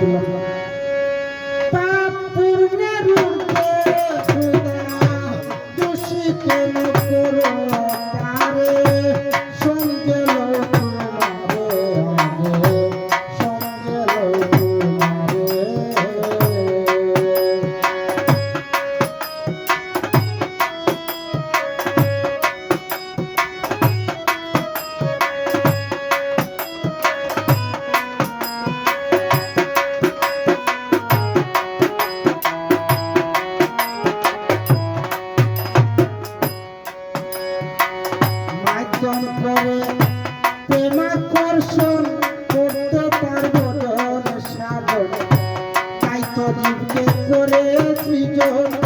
Alhamdulillah. করব সাধন তাই তো জীবকে করে সৃজন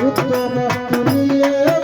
উত্তম পুরিয়ে